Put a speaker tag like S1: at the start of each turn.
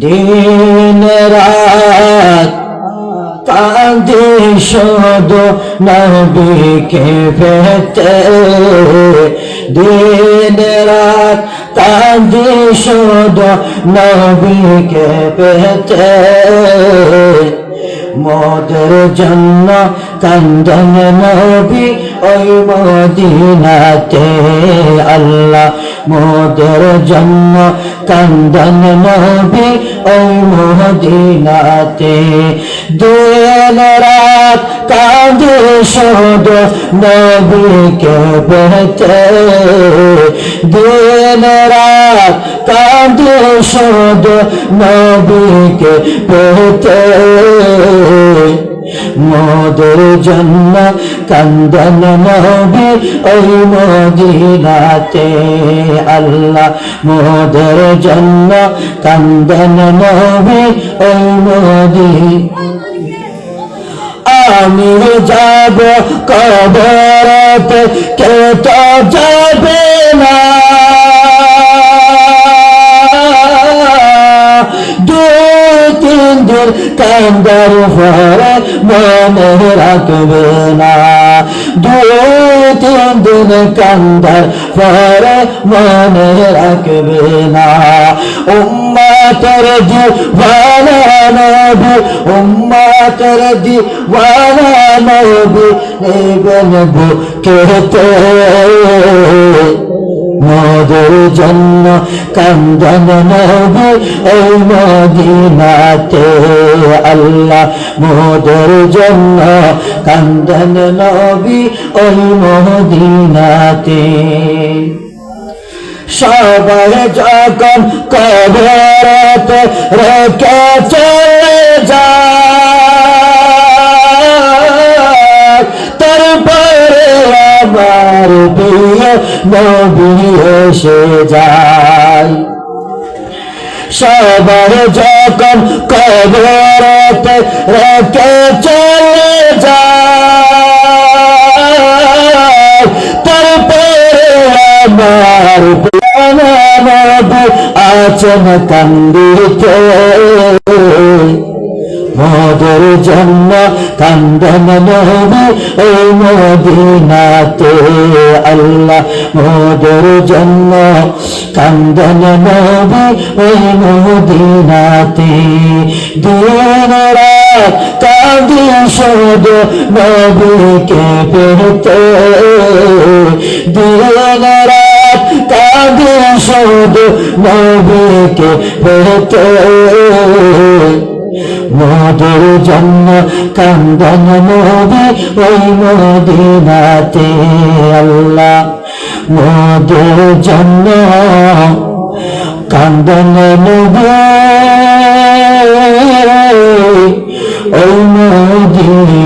S1: দিন রাত কাঁদি নবীকে পেতে। দিন রাত কাঁদি শুধু নবীকে পেতে। মোদের জন্য কান্দন নবী ওই মদিনাতে আল্লাহ মোদের জন্য কান্দন নবী ওই মদিনাতে। দিন রাত কাঁদে শোধ নবীকে পেতে দিন রাত কাঁদে শোধ নবীকে পেতে মোদের জন্য কান্দন নবী ওই মদিনাতে আল্লাহ মোদের জন্য কান্দন নবী ওই মদি আমি যাব কবরতে, কে তো যাবে দিন কান্দার পরে মনে রাখবে না। দুই তিন দিন কান্দার পরে মনে রাখবে না। উম্মাতের দিওয়ানা নবী, উম্মাতের দিওয়ানা নবী নেবেন বুকেতে মোদের জন্য কান্দন নবী ওই মদিনাতে আল্লাহ মোদের জন্য কান্দন নবী ওই মদিনাতে। সবাই যখন কবরতে রেখে চলে যায় আমার নবী এসে যায়। সবার যখন কবরতে রেখে চলে যায় তারপরে আমার প্রাণবাবু আচন কান্দিতে মোদের জন্য কান্দন নবী ওই মদিনাতে আল্লাহ মোদের জন্য কান্দন নবী ওই মদিনাতে। দিন রাত কাঁদি শোধ নবীকে পেতে। দিন রাত কাঁদি শোধ নবীকে পেতে। মোদের জন্য কান্দন নবী ওই মদিনাতে আল্লাহ। মোদের জন্য কান্দন নবী ওই মদিনাতে।